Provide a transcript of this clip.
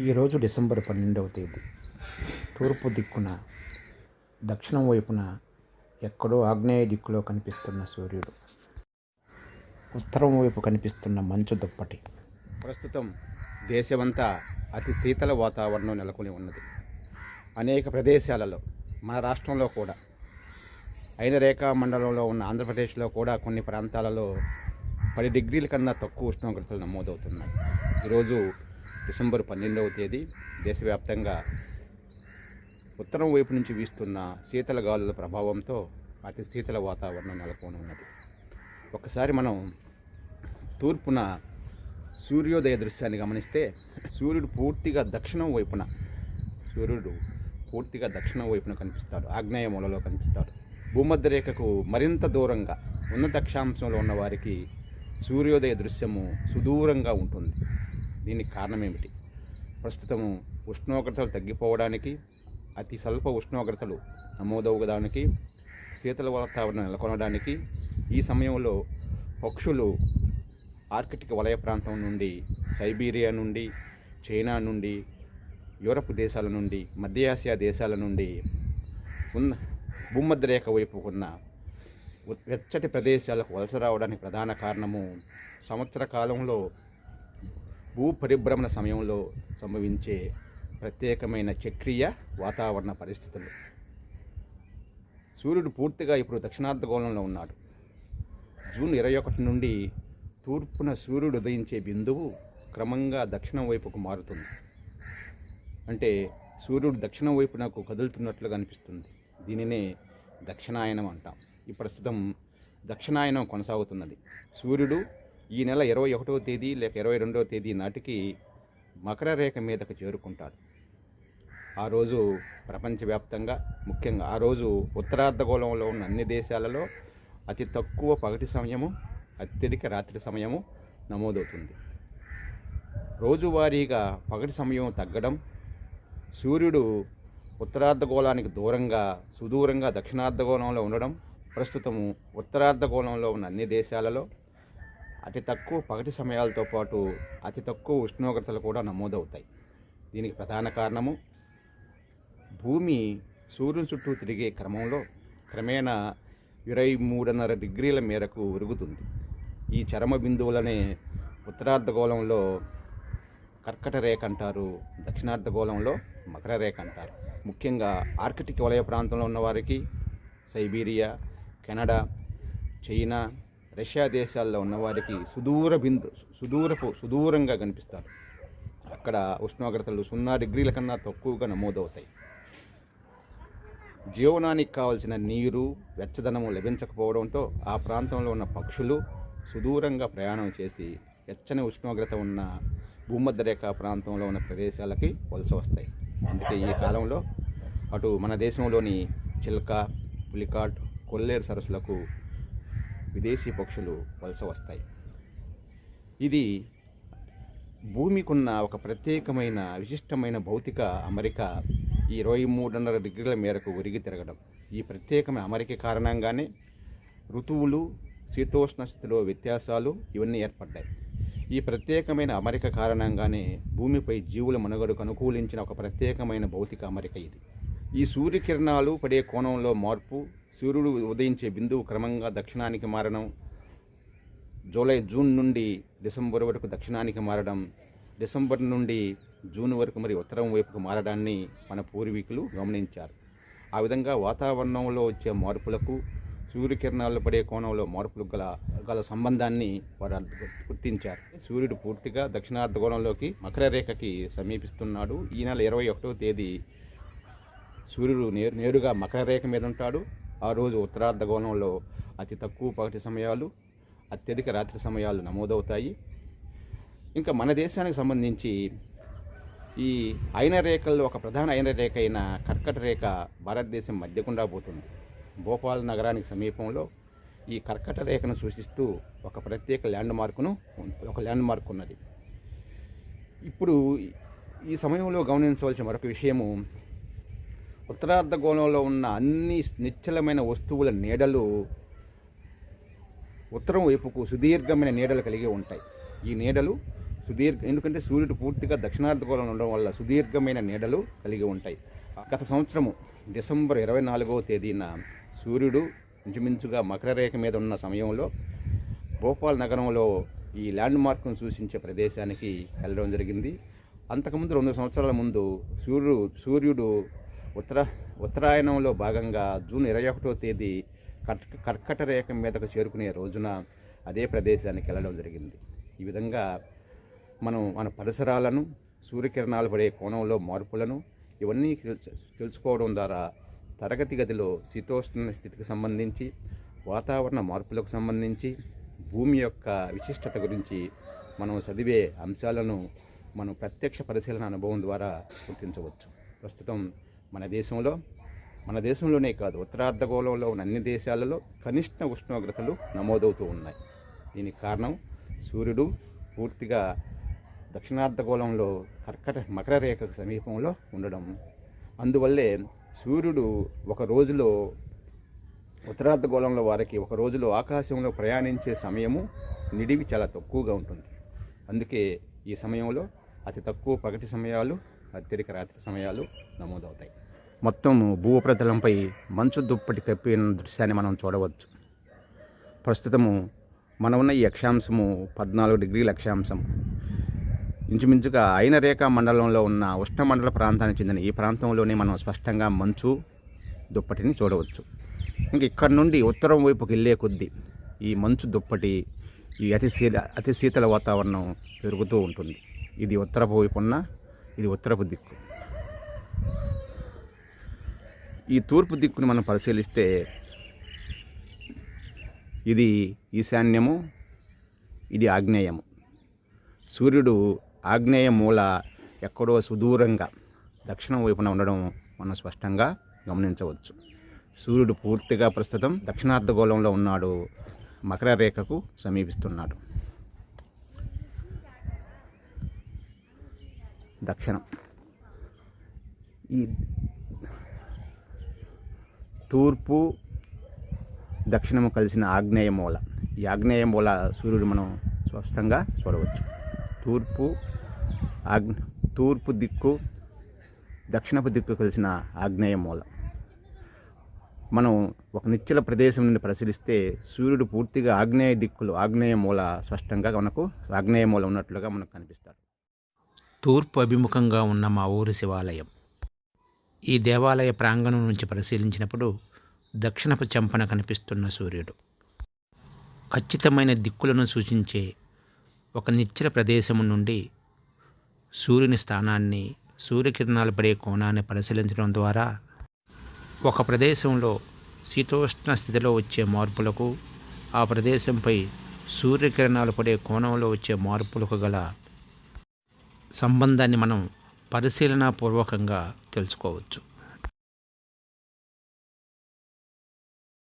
ఈరోజు డిసెంబర్ పన్నెండవ తేదీ. తూర్పు దిక్కున దక్షిణం వైపున ఎక్కడో ఆగ్నేయ దిక్కులో కనిపిస్తున్న సూర్యుడు. ఉత్తరం వైపు కనిపిస్తున్న మంచు దుప్పటి. ప్రస్తుతం దేశమంతా అతి శీతల వాతావరణం నెలకొని ఉన్నది. అనేక ప్రదేశాలలో మన రాష్ట్రంలో కూడా అయిన రేఖా మండలంలో ఉన్న ఆంధ్రప్రదేశ్లో కూడా కొన్ని ప్రాంతాలలో పది డిగ్రీల కన్నా తక్కువ ఉష్ణోగ్రతలు నమోదవుతున్నాయి. ఈరోజు డిసెంబర్ పన్నెండవ తేదీ దేశవ్యాప్తంగా ఉత్తరం వైపు నుంచి వీస్తున్న శీతల గాలుల ప్రభావంతో అతి శీతల వాతావరణం నెలకొని ఉన్నది ఒకసారి మనం తూర్పున సూర్యోదయ దృశ్యాన్ని గమనిస్తే సూర్యుడు పూర్తిగా దక్షిణం వైపున సూర్యుడు పూర్తిగా దక్షిణం వైపున కనిపిస్తాడు ఆగ్నేయ మూలలో కనిపిస్తాడు. భూమధ్య రేఖకు మరింత దూరంగా ఉన్నత అక్షాంశంలో ఉన్న వారికి సూర్యోదయ దృశ్యము సుదూరంగా ఉంటుంది. దీనికి కారణం ఏమిటి ప్రస్తుతము ఉష్ణోగ్రతలు తగ్గిపోవడానికి అతి స్వల్ప ఉష్ణోగ్రతలు నమోదవడానికి శీతల వాతావరణం నెలకొనడానికి ఈ సమయంలో పక్షులు ఆర్కిటిక్ వలయ ప్రాంతం నుండి సైబీరియా నుండి చైనా నుండి యూరప్ దేశాల నుండి మధ్య ఆసియా దేశాల నుండి ఉన్న భూమధ్య రేఖ వైపు ఉన్న వెచ్చటి ప్రదేశాలకు వలస రావడానికి ప్రధాన కారణము సంవత్సర కాలంలో భూ పరిభ్రమణ సమయంలో సంభవించే ప్రత్యేకమైన చక్రీయ వాతావరణ పరిస్థితులు. సూర్యుడు పూర్తిగా ఇప్పుడు దక్షిణార్ధగోళంలో ఉన్నాడు. జూన్ ఇరవై ఒకటి నుండి తూర్పున సూర్యుడు ఉదయించే బిందువు క్రమంగా దక్షిణం వైపుకు మారుతుంది. అంటే సూర్యుడు దక్షిణం వైపు నాకు కదులుతున్నట్లుగా అనిపిస్తుంది. దీనినే దక్షిణాయనం అంటాం. ఈ ప్రస్తుతం దక్షిణాయనం కొనసాగుతున్నది. సూర్యుడు ఈ నెల ఇరవై ఒకటవ తేదీ లేక ఇరవై రెండవ తేదీ నాటికి మకర రేఖ మీదకు చేరుకుంటాడు. ఆ రోజు ప్రపంచవ్యాప్తంగా ముఖ్యంగా ఆ రోజు ఉత్తరార్ధగోళంలో ఉన్న అన్ని దేశాలలో అతి తక్కువ పగటి సమయము అత్యధిక రాత్రి సమయము నమోదవుతుంది. రోజువారీగా పగటి సమయం తగ్గడం సూర్యుడు ఉత్తరార్ధగోళానికి దూరంగా సుదూరంగా దక్షిణార్ధగోళంలో ఉండడం ప్రస్తుతము ఉత్తరార్ధగోళంలో ఉన్న అన్ని దేశాలలో అతి తక్కువ పగటి సమయాలతో పాటు అతి తక్కువ ఉష్ణోగ్రతలు కూడా నమోదవుతాయి. దీనికి ప్రధాన కారణము భూమి సూర్యుని చుట్టూ తిరిగే క్రమంలో క్రమేణా ఇరవై మూడున్నర డిగ్రీల మేరకు ఉరుగుతుంది. ఈ చరమ బిందువులనే ఉత్తరార్ధగోళంలో కర్కట రేఖ అంటారు దక్షిణార్ధగోళంలో మకర రేఖ అంటారు. ముఖ్యంగా ఆర్కిటిక్ వలయ ప్రాంతంలో ఉన్న వారికి సైబీరియా కెనడా చైనా రష్యా దేశాల్లో ఉన్నవారికి సుదూర బిందు సుదూరపు సుదూరంగా కనిపిస్తారు. అక్కడ ఉష్ణోగ్రతలు సున్నా డిగ్రీల కన్నా తక్కువగా నమోదవుతాయి. జీవనానికి కావలసిన నీరు వెచ్చదనము లభించకపోవడంతో ఆ ప్రాంతంలో ఉన్న పక్షులు సుదూరంగా ప్రయాణం చేసి వెచ్చని ఉష్ణోగ్రత ఉన్న భూమధ్యరేఖ ప్రాంతంలో ఉన్న ప్రదేశాలకి వలస వస్తాయి. అందుకే ఈ కాలంలో అటు మన దేశంలోని చిల్క పులికాట్ కొల్లేరు సరస్సులకు విదేశీ పక్షులు వలస వస్తాయి. ఇది భూమికున్న ఒక ప్రత్యేకమైన విశిష్టమైన భౌతిక అమరిక ఈ ఇరవై మూడున్నర డిగ్రీల మేరకు ఒరిగి తిరగడం. ఈ ప్రత్యేకమైన అమరిక కారణంగానే ఋతువులు శీతోష్ణ స్థితిలో వ్యత్యాసాలు ఇవన్నీ ఏర్పడ్డాయి. ఈ ప్రత్యేకమైన అమరిక కారణంగానే భూమిపై జీవుల మనుగడకు అనుకూలించిన ఒక ప్రత్యేకమైన భౌతిక అమరిక ఇది. ఈ సూర్యకిరణాలు పడే కోణంలో మార్పు సూర్యుడు ఉదయించే బిందువు క్రమంగా దక్షిణానికి మారడం జూలై జూన్ నుండి డిసెంబర్ వరకు దక్షిణానికి మారడం డిసెంబర్ నుండి జూన్ వరకు మరి ఉత్తరం వైపుకు మారడాన్ని మన పూర్వీకులు గమనించారు. ఆ విధంగా వాతావరణంలో వచ్చే మార్పులకు సూర్యకిరణాలు పడే కోణంలో మార్పులు గల గల సంబంధాన్ని వారు గుర్తించారు. సూర్యుడు పూర్తిగా దక్షిణార్ధగోళంలోకి మకర రేఖకి సమీపిస్తున్నాడు. ఈ నెల ఇరవై ఒకటో తేదీ సూర్యుడు నేరు నేరుగా మకర రేఖ మీద ఉంటాడు. ఆ రోజు ఉత్తరార్ధగోళంలో అతి తక్కువ పగటి సమయాలు అత్యధిక రాత్రి సమయాలు నమోదవుతాయి. ఇంకా మన దేశానికి సంబంధించి ఈ అయిన రేఖల్లో ఒక ప్రధాన అయిన రేఖ అయిన కర్కట రేఖ భారతదేశం మధ్యకుండా పోతుంది. భోపాల్ నగరానికి సమీపంలో ఈ కర్కట రేఖను సూచిస్తూ ఒక ప్రత్యేక ల్యాండ్ మార్కును ఒక ల్యాండ్ మార్క్ ఉన్నది. ఇప్పుడు ఈ సమయంలో గమనించవలసిన మరొక విషయము ఉత్తరార్ధగోళంలో ఉన్న అన్ని నిశ్చలమైన వస్తువుల నీడలు ఉత్తరం వైపుకు సుదీర్ఘమైన నీడలు కలిగి ఉంటాయి. ఈ నీడలు సుదీర్ఘ ఎందుకంటే సూర్యుడు పూర్తిగా దక్షిణార్ధగోళంలో ఉండడం వల్ల సుదీర్ఘమైన నీడలు కలిగి ఉంటాయి. గత సంవత్సరము డిసెంబర్ ఇరవై నాలుగవ తేదీన సూర్యుడు ఇంచుమించుగా మకర రేఖ మీద ఉన్న సమయంలో భోపాల్ నగరంలో ఈ ల్యాండ్ మార్క్ను సూచించే ప్రదేశానికి వెళ్ళడం జరిగింది. అంతకుముందు రెండు సంవత్సరాల ముందు సూర్యుడు సూర్యుడు ఉత్తర ఉత్తరాయణంలో భాగంగా జూన్ ఇరవై ఒకటో తేదీ కర్కట రేఖ మీదకు చేరుకునే రోజున అదే ప్రదేశానికి వెళ్ళడం జరిగింది. ఈ విధంగా మనం మన పరిసరాలను సూర్యకిరణాలు పడే కోణంలో మార్పులను ఇవన్నీ తెలుసుకోవడం ద్వారా తరగతి గదిలో శీతోష్ణ స్థితికి సంబంధించి వాతావరణ మార్పులకు సంబంధించి భూమి యొక్క విశిష్టత గురించి మనం చదివే అంశాలను మనం ప్రత్యక్ష పరిశీలన అనుభవం ద్వారా గుర్తించవచ్చు. ప్రస్తుతం మన దేశంలో మన దేశంలోనే కాదు ఉత్తరార్ధగోళంలో ఉన్న అన్ని దేశాలలో కనిష్ట ఉష్ణోగ్రతలు నమోదవుతూ ఉన్నాయి. దీనికి కారణం సూర్యుడు పూర్తిగా దక్షిణార్ధగోళంలో కర్కట మకర రేఖకు సమీపంలో ఉండడం. అందువల్లే సూర్యుడు ఒక రోజులో ఉత్తరార్ధగోళంలో వారికి ఒక రోజులో ఆకాశంలో ప్రయాణించే సమయము నిడివి చాలా తక్కువగా ఉంటుంది. అందుకే ఈ సమయంలో అతి తక్కువ పగటి సమయాలు అత్యధిక రాత్రి సమయాలు నమోదవుతాయి. మొత్తం భూప్రతలంపై మంచు దుప్పటి కప్పిన దృశ్యాన్ని మనం చూడవచ్చు. ప్రస్తుతము మన ఉన్న ఈ అక్షాంశము పద్నాలుగు డిగ్రీల అక్షాంశం. ఇంచుమించుగా అయినరేఖ మండలంలో ఉన్న ఉష్ణమండల ప్రాంతానికి చెందిన ఈ ప్రాంతంలోనే మనం స్పష్టంగా మంచు దుప్పటిని చూడవచ్చు. ఇంక ఇక్కడ నుండి ఉత్తరం వైపుకి వెళ్ళే కొద్దీ ఈ మంచు దుప్పటి ఈ అతి శీత అతి శీతల వాతావరణం పెరుగుతూ ఉంటుంది. ఇది ఉత్తరపు వైపు ఉన్న ఇది ఉత్తరపు దిక్కు. ఈ తూర్పు దిక్కును మనం పరిశీలిస్తే ఇది ఈశాన్యము ఇది ఆగ్నేయము. సూర్యుడు ఆగ్నేయ మూల ఎక్కడో సుదూరంగా దక్షిణం వైపున ఉండడం మనం స్పష్టంగా గమనించవచ్చు. సూర్యుడు పూర్తిగా ప్రస్తుతం దక్షిణార్ధగోళంలో ఉన్నాడు మకర రేఖకు సమీపిస్తున్నాడు. దక్షిణం. ఈ తూర్పు దక్షిణము కలిసిన ఆగ్నేయ మూల ఈ ఆగ్నేయ మూల సూర్యుడు మనం స్పష్టంగా చూడవచ్చు. తూర్పు ఆగ్ తూర్పు దిక్కు దక్షిణపు దిక్కు కలిసిన ఆగ్నేయ మూల మనం ఒక నిశ్చల ప్రదేశం నుండి పరిశీలిస్తే సూర్యుడు పూర్తిగా ఆగ్నేయ దిక్కులు ఆగ్నేయ మూల స్పష్టంగా మనకు ఆగ్నేయ మూల ఉన్నట్లుగా మనకు కనిపిస్తాడు. తూర్పు అభిముఖంగా ఉన్న మా ఊరి శివాలయం. ఈ దేవాలయ ప్రాంగణం నుంచి పరిశీలించినప్పుడు దక్షిణపు చెంపన కనిపిస్తున్న సూర్యుడు. ఖచ్చితమైన దిక్కులను సూచించే ఒక నిశ్చల ప్రదేశం నుండి సూర్యుని స్థానాన్ని సూర్యకిరణాలు పడే కోణాన్ని పరిశీలించడం ద్వారా ఒక ప్రదేశంలో శీతోష్ణ స్థితిలో వచ్చే మార్పులకు ఆ ప్రదేశంపై సూర్యకిరణాలు పడే కోణంలో వచ్చే మార్పులకు గల సంబంధాన్ని మనం పరిశీలనాపూర్వకంగా తెలుసుకోవచ్చు.